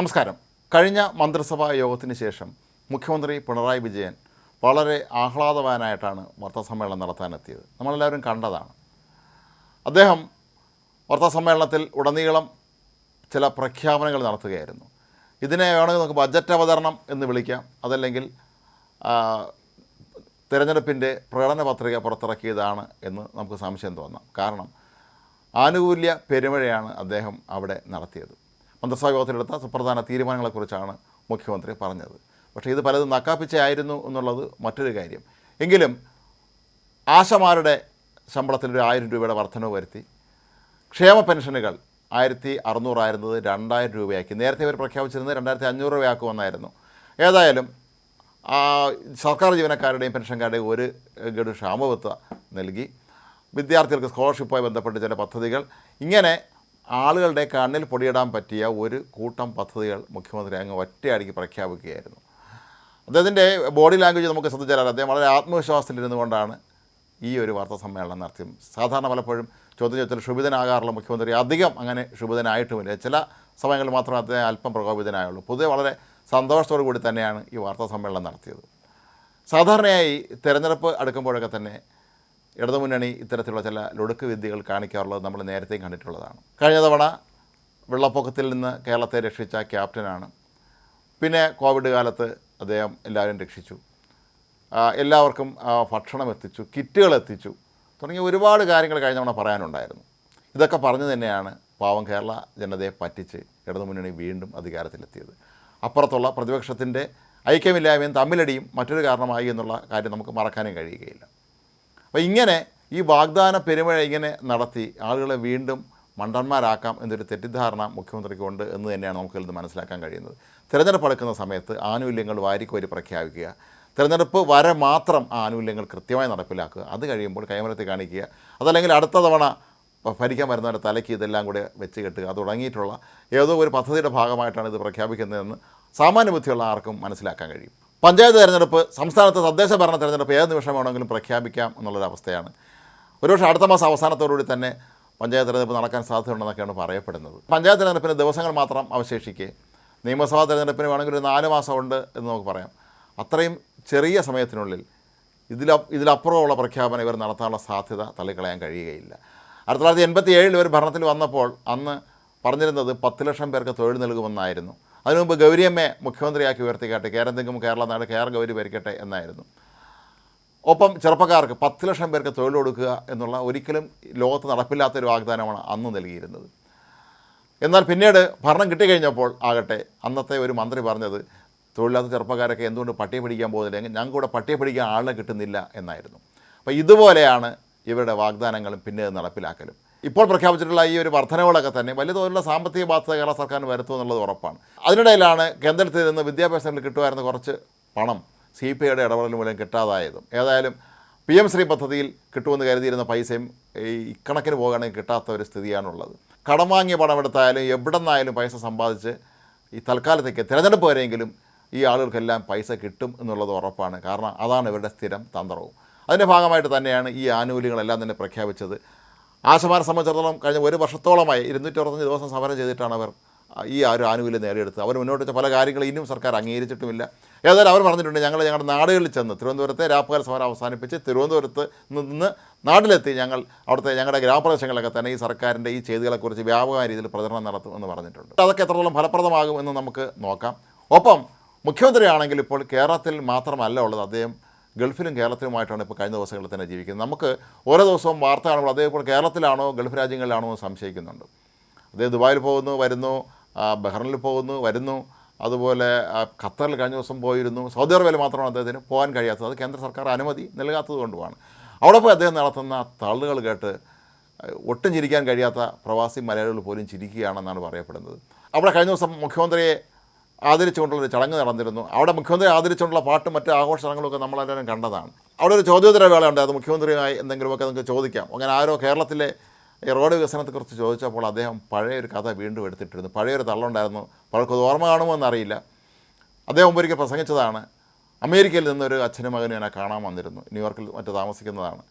നമസ്കാരം. കഴിഞ്ഞ മന്ത്രിസഭാ യോഗത്തിന് ശേഷം മുഖ്യമന്ത്രി പിണറായി വിജയൻ വളരെ ആഹ്ലാദവാനായിട്ടാണ് വാർത്താസമ്മേളനം നടത്താനെത്തിയത്. നമ്മളെല്ലാവരും കണ്ടതാണ്. അദ്ദേഹം വാർത്താസമ്മേളനത്തിൽ ഉടനീളം ചില പ്രഖ്യാപനങ്ങൾ നടത്തുകയായിരുന്നു. ഇതിനെ വേണമെങ്കിൽ നമുക്ക് ബജറ്റ് അവതരണം എന്ന് വിളിക്കാം. അതല്ലെങ്കിൽ തിരഞ്ഞെടുപ്പിന്റെ പ്രകടന പത്രിക പുറത്തിറക്കിയതാണ് എന്ന് നമുക്ക് സംശയം തോന്നാം. കാരണം ആനുകൂല്യ പെരുമഴയാണ് അദ്ദേഹം അവിടെ നടത്തിയത്. മന്ത്രിസഭാ യോഗത്തിലെടുത്ത സുപ്രധാന തീരുമാനങ്ങളെക്കുറിച്ചാണ് മുഖ്യമന്ത്രി പറഞ്ഞത്. പക്ഷേ ഇത് പലതും നക്കാപ്പിച്ചയായിരുന്നു എന്നുള്ളത് മറ്റൊരു കാര്യം. എങ്കിലും ആശമാരുടെ ശമ്പളത്തിൽ ഒരു ആയിരം രൂപയുടെ വർധനവ് വരുത്തി. ക്ഷേമ പെൻഷനുകൾ ആയിരത്തി അറുന്നൂറായിരുന്നത് രണ്ടായിരം രൂപയാക്കി. നേരത്തെ ഇവർ പ്രഖ്യാപിച്ചിരുന്നത് രണ്ടായിരത്തി അഞ്ഞൂറ് രൂപയാക്കുമെന്നായിരുന്നു. ഏതായാലും സർക്കാർ ജീവനക്കാരുടെയും പെൻഷൻകാരുടെയും ഒരു ഗഡു ക്ഷാമബത്ത നൽകി. വിദ്യാർത്ഥികൾക്ക് സ്കോളർഷിപ്പുമായി ബന്ധപ്പെട്ട് ചില പദ്ധതികൾ ഇങ്ങനെ ആളുകളുടെ കണ്ണിൽ പൊടിയിടാൻ പറ്റിയ ഒരു കൂട്ടം പദ്ധതികൾ മുഖ്യമന്ത്രി അങ്ങ് ഒറ്റയടിക്ക് പ്രഖ്യാപിക്കുകയായിരുന്നു. അദ്ദേഹത്തിന്റെ ബോഡി ലാംഗ്വേജ് നമുക്ക് ശ്രദ്ധിച്ചാൽ അദ്ദേഹം വളരെ ആത്മവിശ്വാസത്തിലിരുന്നു കൊണ്ടാണ് ഈ ഒരു വാർത്താ സമ്മേളനം നടത്തിയത്. സാധാരണ പലപ്പോഴും ചോദ്യം ചോദിച്ചാൽ ക്ഷുഭിതനാകാറുള്ള മുഖ്യമന്ത്രി അധികം അങ്ങനെ ക്ഷുഭിതനായിട്ടുമില്ല. ചില സമയങ്ങളിൽ മാത്രമേ അദ്ദേഹം അല്പം പ്രകോപിതനായുള്ളൂ. പൊതുവെ വളരെ സന്തോഷത്തോടു കൂടി തന്നെയാണ് ഈ വാർത്താ സമ്മേളനം നടത്തിയത്. സാധാരണയായി തിരഞ്ഞെടുപ്പ് അടുക്കുമ്പോഴൊക്കെ തന്നെ ഇടതുമുന്നണി ഇത്തരത്തിലുള്ള ചില ലൊടുക്ക് വിദ്യകൾ കാണിക്കാറുള്ളത് നമ്മൾ നേരത്തെയും കണ്ടിട്ടുള്ളതാണ്. കഴിഞ്ഞ തവണ വെള്ളപ്പൊക്കത്തിൽ നിന്ന് കേരളത്തെ രക്ഷിച്ച ക്യാപ്റ്റനാണ്. പിന്നെ കോവിഡ് കാലത്ത് അദ്ദേഹം എല്ലാവരും രക്ഷിച്ചു. എല്ലാവർക്കും ഭക്ഷണം എത്തിച്ചു കിറ്റുകൾ എത്തിച്ചു തുടങ്ങിയ ഒരുപാട് കാര്യങ്ങൾ കഴിഞ്ഞ തവണ പറയാനുണ്ടായിരുന്നു. ഇതൊക്കെ പറഞ്ഞു തന്നെയാണ് പാവം കേരള ജനതയെ പറ്റിച്ച് ഇടതുമുന്നണി വീണ്ടും അധികാരത്തിലെത്തിയത്. അപ്പുറത്തുള്ള പ്രതിപക്ഷത്തിന്റെ ഐക്യമില്ലായ്മയും തമ്മിലടിയും മറ്റൊരു കാരണമായി എന്നുള്ള കാര്യം നമുക്ക് മറക്കാനും കഴിയുകയില്ല. അപ്പോൾ ഇങ്ങനെ ഈ വാഗ്ദാന പെരുമഴ ഇങ്ങനെ നടത്തി ആളുകളെ വീണ്ടും മണ്ടന്മാരാക്കാം എന്നൊരു തെറ്റിദ്ധാരണ മുഖ്യമന്ത്രിക്കുണ്ട് എന്ന് തന്നെയാണ് നമുക്ക് ഇത് മനസ്സിലാക്കാൻ കഴിയുന്നത്. തിരഞ്ഞെടുപ്പ് അടുക്കുന്ന സമയത്ത് ആനുകൂല്യങ്ങൾ വാരിക്കോരി പ്രഖ്യാപിക്കുക. തിരഞ്ഞെടുപ്പ് വരെ മാത്രം ആ ആനുകൂല്യങ്ങൾ കൃത്യമായി നടപ്പിലാക്കുക. അത് കഴിയുമ്പോൾ കൈമരത്തിൽ കാണിക്കുക. അതല്ലെങ്കിൽ അടുത്ത തവണ ഭരിക്കാൻ വരുന്നവരുടെ തലയ്ക്ക് ഇതെല്ലാം കൂടെ വെച്ച് കെട്ടുക. തുടങ്ങിയിട്ടുള്ള ഏതോ ഒരു പദ്ധതിയുടെ ഭാഗമായിട്ടാണ് ഇത് പ്രഖ്യാപിക്കുന്നതെന്ന് സാമാന്യ ബുദ്ധിയുള്ള ആർക്കും മനസ്സിലാക്കാൻ കഴിയും. പഞ്ചായത്ത് തെരഞ്ഞെടുപ്പ് സംസ്ഥാനത്ത് തദ്ദേശ ഭരണ തെരഞ്ഞെടുപ്പ് ഏത് നിമിഷം വേണമെങ്കിലും പ്രഖ്യാപിക്കാം എന്നുള്ളൊരവസ്ഥയാണ് ഒരുപക്ഷെ അടുത്ത മാസം അവസാനത്തോടുകൂടി തന്നെ പഞ്ചായത്ത് തെരഞ്ഞെടുപ്പ് നടക്കാൻ സാധ്യതയുണ്ടെന്നൊക്കെയാണ് പറയപ്പെടുന്നത്. പഞ്ചായത്ത് തെരഞ്ഞെടുപ്പിന് ദിവസങ്ങൾ മാത്രം അവശേഷിക്കെ നിയമസഭാ തെരഞ്ഞെടുപ്പിന് വേണമെങ്കിൽ ഒരു നാല് മാസമുണ്ട് എന്ന് നമുക്ക് പറയാം. അത്രയും ചെറിയ സമയത്തിനുള്ളിൽ ഇതില ഇതിലപ്പുറമുള്ള പ്രഖ്യാപനം ഇവർ നടത്താനുള്ള സാധ്യത തള്ളിക്കളയാൻ കഴിയുകയില്ല. ആയിരത്തി തൊള്ളായിരത്തി എൺപത്തി ഏഴിൽ ഇവർ ഭരണത്തിൽ വന്നപ്പോൾ അന്ന് പറഞ്ഞിരുന്നത് പത്ത് ലക്ഷം പേർക്ക് തൊഴിൽ നൽകുമെന്നായിരുന്നു. അതിനു മുമ്പ് ഗൗരിയമ്മയെ മുഖ്യമന്ത്രിയാക്കി ഉയർത്തിക്കാട്ടെ. കേരളത്തിങ്കും കേരള നാട് കേരള ഗൗരി ഭരിക്കട്ടെ എന്നായിരുന്നു. ഒപ്പം ചെറുപ്പക്കാർക്ക് പത്ത് ലക്ഷം പേർക്ക് തൊഴിൽ കൊടുക്കുക എന്നുള്ള ഒരിക്കലും ലോകത്ത് നടപ്പില്ലാത്തൊരു വാഗ്ദാനമാണ് അന്ന് നൽകിയിരുന്നത്. എന്നാൽ പിന്നീട് ഭരണം കിട്ടിക്കഴിഞ്ഞപ്പോൾ ആകട്ടെ അന്നത്തെ ഒരു മന്ത്രി പറഞ്ഞത് തൊഴിലില്ലാത്ത ചെറുപ്പക്കാരൊക്കെ എന്തുകൊണ്ട് പട്ടിയെ പിടിക്കാൻ പോകുന്നില്ല? എങ്കിൽ ഞങ്ങൾക്ക് കൂടെ പട്ടിയെ പിടിക്കാൻ ആളിനെ കിട്ടുന്നില്ല എന്നായിരുന്നു. അപ്പോൾ ഇതുപോലെയാണ് ഇവരുടെ വാഗ്ദാനങ്ങളും പിന്നീട് നടപ്പിലാക്കലും. ഇപ്പോൾ പ്രഖ്യാപിച്ചിട്ടുള്ള ഈ ഒരു വർധനകളൊക്കെ തന്നെ വലിയ തോതിലുള്ള സാമ്പത്തിക ബാധ്യത കേരള സർക്കാരിന് വരുത്തും എന്നുള്ളത് ഉറപ്പാണ്. അതിനിടയിലാണ് കേന്ദ്രത്തിൽ നിന്ന് വിദ്യാഭ്യാസത്തിൽ കിട്ടുമായിരുന്ന കുറച്ച് പണം സി പി ഐയുടെ ഇടപെടൽ മൂലം കിട്ടാതായതും. ഏതായാലും പി എം ശ്രീ പദ്ധതിയിൽ കിട്ടുമെന്ന് കരുതിയിരുന്ന പൈസയും ഈ ഇക്കണക്കിന് പോകുകയാണെങ്കിൽ കിട്ടാത്ത ഒരു സ്ഥിതിയാണുള്ളത്. കടം വാങ്ങിയ പണം എടുത്തായാലും എവിടെ നിന്നായാലും പൈസ സമ്പാദിച്ച് ഈ തൽക്കാലത്തേക്ക് തിരഞ്ഞെടുപ്പ് വരെയെങ്കിലും ഈ ആളുകൾക്കെല്ലാം പൈസ കിട്ടും എന്നുള്ളത് ഉറപ്പാണ്. കാരണം അതാണ് ഇവരുടെ സ്ഥിരം തന്ത്രവും. അതിന്റെ ഭാഗമായിട്ട് തന്നെയാണ് ഈ ആനുകൂല്യങ്ങളെല്ലാം തന്നെ പ്രഖ്യാപിച്ചത് ആശമാരെ സംബന്ധിച്ചിടത്തോളം കഴിഞ്ഞ ഒരു വർഷത്തോളമായി ഇരുന്നൂറ്റി അറുപത്തഞ്ച് ദിവസം സമരം ചെയ്തിട്ടാണ് അവർ ഈ ആ ഒരു ആനുകൂല്യം നേടിയെടുത്തത്. അവർ മുന്നോട്ട് വെച്ച പല കാര്യങ്ങളും ഇനിയും സർക്കാർ അംഗീകരിച്ചിട്ടുമില്ല. ഏതായാലും അവർ പറഞ്ഞിട്ടുണ്ട് ഞങ്ങൾ ഞങ്ങളുടെ നാടുകളിൽ ചെന്ന് തിരുവനന്തപുരത്തെ രാപ്പകൽ സമരം അവസാനിപ്പിച്ച് തിരുവനന്തപുരത്ത് നിന്ന് നാട്ടിലെത്തി ഞങ്ങൾ അവിടുത്തെ ഞങ്ങളുടെ ഗ്രാമപ്രദേശങ്ങളിലൊക്കെ തന്നെ ഈ സർക്കാരിന്റെ ഈ ചെയ്തികളെക്കുറിച്ച് വ്യാപകമായ രീതിയിൽ പ്രചരണം നടത്തും എന്ന് പറഞ്ഞിട്ടുണ്ട്. അതൊക്കെ എത്രത്തോളം ഫലപ്രദമാകും എന്ന് നമുക്ക് നോക്കാം. ഒപ്പം മുഖ്യമന്ത്രിയാണെങ്കിൽ ഇപ്പോൾ കേരളത്തിൽ മാത്രമല്ല ഉള്ളത് അദ്ദേഹം ഗൾഫിലും കേരളത്തിലുമായിട്ടാണ് ഇപ്പോൾ കഴിഞ്ഞ ദിവസങ്ങളിൽ തന്നെ ജീവിക്കുന്നത്. നമുക്ക് ഓരോ ദിവസവും വാർത്ത കാണുമ്പോൾ അതേപോലെ കേരളത്തിലാണോ ഗൾഫ് രാജ്യങ്ങളിലാണോ എന്ന് സംശയിക്കുന്നുണ്ട്. അദ്ദേഹം ദുബായിൽ പോകുന്നു വരുന്നു ബഹ്റനിൽ പോകുന്നു വരുന്നു അതുപോലെ ഖത്തറിൽ കഴിഞ്ഞ ദിവസം പോയിരുന്നു. സൗദി അറേബ്യയിൽ മാത്രമാണ് അദ്ദേഹത്തിന് പോകാൻ കഴിയാത്തത്. അത് കേന്ദ്ര സർക്കാർ അനുമതി നൽകാത്തത് കൊണ്ടുമാണ്. അവിടെ പോയി അദ്ദേഹം നടത്തുന്ന തള്ളുകൾ കേട്ട് ഒട്ടും ചിരിക്കാൻ കഴിയാത്ത പ്രവാസി മലയാളികൾ പോലും ചിരിക്കുകയാണെന്നാണ് പറയപ്പെടുന്നത്. അവിടെ കഴിഞ്ഞ ദിവസം മുഖ്യമന്ത്രിയെ ആദരിച്ചുകൊണ്ടുള്ളൊരു ചടങ്ങ് നടന്നിരുന്നു. അവിടെ മുഖ്യമന്ത്രി ആദരിച്ചുകൊണ്ടുള്ള പാട്ടും മറ്റ് ആഘോഷ ചടങ്ങുകളൊക്കെ നമ്മളെല്ലാവരും കണ്ടതാണ്. അവിടെ ഒരു ചോദ്യോത്തര വേള വേളയുണ്ട്. അത് മുഖ്യമന്ത്രിയുമായി എന്തെങ്കിലുമൊക്കെ നിങ്ങൾക്ക് ചോദിക്കാം. അങ്ങനെ ആരോ കേരളത്തിലെ ഈ റോഡ് വികസനത്തെക്കുറിച്ച് ചോദിച്ചപ്പോൾ അദ്ദേഹം പഴയ ഒരു കഥ വീണ്ടും എടുത്തിട്ടിരുന്നു. പഴയൊരു തള്ളുണ്ടായിരുന്നു. പലർക്കും അത് ഓർമ്മ കാണുമോ എന്നറിയില്ല. അദ്ദേഹം ഒരിക്കൽ പ്രസംഗിച്ചതാണ്. അമേരിക്കയിൽ നിന്നൊരു അച്ഛനും മകനും എന്നെ കാണാൻ വന്നിരുന്നു. ന്യൂയോർക്കിൽ മറ്റു താമസിക്കുന്നതാണ്.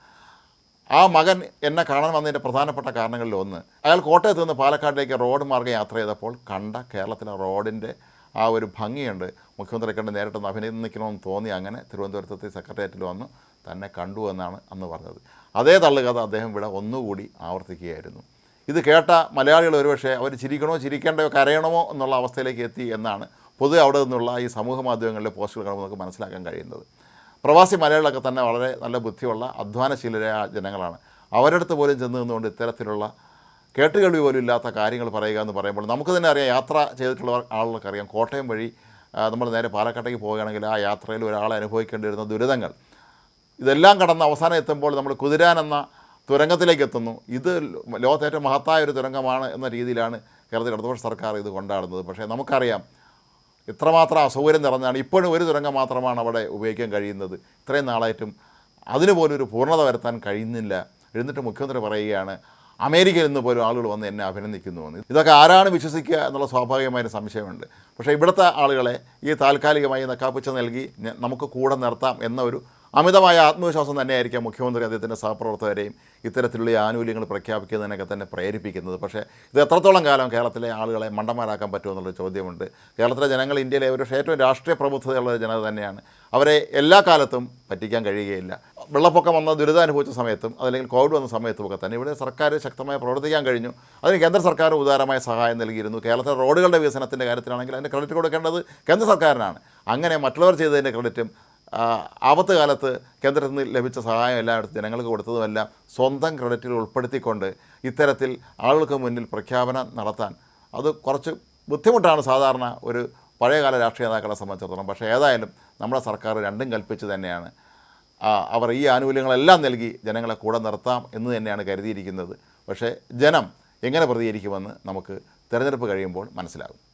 ആ മകൻ എന്നെ കാണാൻ വന്നതിന്റെ പ്രധാനപ്പെട്ട കാരണങ്ങളിൽ ഒന്ന്. അയാൾ കോട്ടയത്ത് നിന്ന് പാലക്കാട്ടിലേക്ക് റോഡ് മാർഗം യാത്ര ചെയ്തപ്പോൾ കണ്ട കേരളത്തിലെ റോഡിന്റെ ആ ഒരു ഭംഗിയുണ്ട്. മുഖ്യമന്ത്രി കണ്ട് നേരിട്ടൊന്ന് അഭിനന്ദിക്കണമെന്ന് തോന്നി. അങ്ങനെ തിരുവനന്തപുരത്തെ സെക്രട്ടേറിയറ്റിൽ വന്ന്. തന്നെ കണ്ടു എന്നാണ് അന്ന് പറഞ്ഞത്. അതേ തള്ളുകഥ അദ്ദേഹം ഇവിടെ ഒന്നുകൂടി ആവർത്തിക്കുകയായിരുന്നു. ഇത് കേട്ട മലയാളികൾ ഒരുപക്ഷെ അവർ ചിരിക്കണോ ചിരിക്കേണ്ടയോ കരയണമോ എന്നുള്ള അവസ്ഥയിലേക്ക് എത്തി എന്നാണ് പൊതുവെ അവിടെ നിന്നുള്ള ഈ സമൂഹ മാധ്യമങ്ങളിലെ പോസ്റ്റുകൾ കാണുമ്പോൾ നമുക്ക് മനസ്സിലാക്കാൻ കഴിയുന്നത്. പ്രവാസി മലയാളികളൊക്കെ തന്നെ വളരെ നല്ല ബുദ്ധിയുള്ള അധ്വാനശീലരായ ജനങ്ങളാണ്. അവരടുത്ത് പോലും ചെന്ന് നിന്നുകൊണ്ട് ഇത്തരത്തിലുള്ള കേട്ടുകേൾവി പോലും ഇല്ലാത്ത കാര്യങ്ങൾ പറയുക എന്ന് പറയുമ്പോൾ നമുക്ക് തന്നെ അറിയാം യാത്ര ചെയ്തിട്ടുള്ള ആളുകൾക്ക് അറിയാം കോട്ടയം വഴി നമ്മൾ നേരെ പാലക്കാട്ടേക്ക് പോവുകയാണെങ്കിൽ ആ യാത്രയിൽ ഒരാൾ അനുഭവിക്കേണ്ടി വരുന്ന ദുരിതങ്ങൾ. ഇതെല്ലാം കടന്ന് അവസാനം എത്തുമ്പോൾ നമ്മൾ കുതിരാൻ എന്ന തുരങ്കത്തിലേക്ക് എത്തുന്നു. ഇത് ലോകത്തെ ഏറ്റവും മഹത്തായ ഒരു തുരങ്കമാണ് എന്ന രീതിയിലാണ് കേരളത്തിൽ ഇടതുപക്ഷ സർക്കാർ ഇത് കൊണ്ടാടുന്നത്. പക്ഷേ നമുക്കറിയാം ഇത്രമാത്രം അസൗകര്യം നിറഞ്ഞാണ് ഇപ്പോഴും ഒരു തുരങ്കം മാത്രമാണ് അവിടെ ഉപയോഗിക്കാൻ കഴിയുന്നത്. ഇത്രയും നാളായിട്ടും അതിന് പോലും ഒരു പൂർണത വരുത്താൻ കഴിയുന്നില്ല. എന്നിട്ട് മുഖ്യമന്ത്രി പറയുകയാണ് അമേരിക്കയിൽ നിന്ന് പോലും ആളുകൾ വന്ന് എന്നെ അഭിനന്ദിക്കുന്നുവെന്ന്. ഇതൊക്കെ ആരാണ് വിശ്വസിക്കുക എന്നുള്ള സ്വാഭാവികമായ സംശയമുണ്ട്. പക്ഷേ ഇവിടുത്തെ ആളുകളെ ഈ താൽക്കാലികമായി നക്കാപ്പിച്ച നൽകി നമുക്ക് കൂടെ നിർത്താം എന്ന ഒരു അമിതമായ ആത്മവിശ്വാസം തന്നെയായിരിക്കാം മുഖ്യമന്ത്രി അദ്ദേഹത്തിന്റെ സഹപ്രവർത്തകരെയും ഇത്തരത്തിലുള്ള ആനുകൂല്യങ്ങൾ പ്രഖ്യാപിക്കുന്നതിനൊക്കെ തന്നെ പ്രേരിപ്പിക്കുന്നത്. പക്ഷേ ഇത് എത്രത്തോളം കാലം കേരളത്തിലെ ആളുകളെ മണ്ടന്മാരാക്കാൻ പറ്റുമെന്നുള്ള ചോദ്യമുണ്ട്. കേരളത്തിലെ ജനങ്ങൾ ഇന്ത്യയിലെ ഒരു ഏറ്റവും രാഷ്ട്രീയ പ്രബുദ്ധതയുള്ള ജനത തന്നെയാണ്. അവരെ എല്ലാ കാലത്തും പറ്റിക്കാൻ കഴിയുകയില്ല. വെള്ളപ്പൊക്കം വന്ന ദുരിതം അനുഭവിച്ച സമയത്തും അതല്ലെങ്കിൽ കോവിഡ് വന്ന സമയത്തും ഒക്കെ തന്നെ ഇവിടെ സർക്കാർ ശക്തമായി പ്രവർത്തിക്കാൻ കഴിഞ്ഞു. അതിന് കേന്ദ്ര സർക്കാർ ഉദാരമായ സഹായം നൽകിയിരുന്നു. കേരളത്തിലെ റോഡുകളുടെ വികസനത്തിന്റെ കാര്യത്തിലാണെങ്കിൽ അതിന്റെ ക്രെഡിറ്റ് കൊടുക്കേണ്ടത് കേന്ദ്ര സർക്കാരിനാണ്. അങ്ങനെ മറ്റുള്ളവർ ചെയ്തതിന്റെ ക്രെഡിറ്റും ആപത്ത് കാലത്ത് കേന്ദ്രത്തിൽ നിന്ന് ലഭിച്ച സഹായം എല്ലായിടത്തും ജനങ്ങൾക്ക് കൊടുത്തതുമെല്ലാം സ്വന്തം ക്രെഡിറ്റിൽ ഉൾപ്പെടുത്തിക്കൊണ്ട് ഇത്തരത്തിൽ ആളുകൾക്ക് മുന്നിൽ പ്രഖ്യാപനം നടത്താൻ അത് കുറച്ച് ബുദ്ധിമുട്ടാണ് സാധാരണ ഒരു പഴയകാല രാഷ്ട്രീയ നേതാക്കളെ സംബന്ധിച്ചിടത്തോളം. പക്ഷേ ഏതായാലും നമ്മുടെ സർക്കാർ രണ്ടും കൽപ്പിച്ച് തന്നെയാണ്. അവർ ഈ ആനുകൂല്യങ്ങളെല്ലാം നൽകി ജനങ്ങളെ കൂടെ നിർത്താം എന്ന് തന്നെയാണ് കരുതിയിരിക്കുന്നത്. പക്ഷേ ജനം എങ്ങനെ പ്രതികരിക്കുമെന്ന് നമുക്ക് തിരഞ്ഞെടുപ്പ് കഴിയുമ്പോൾ മനസ്സിലാകും.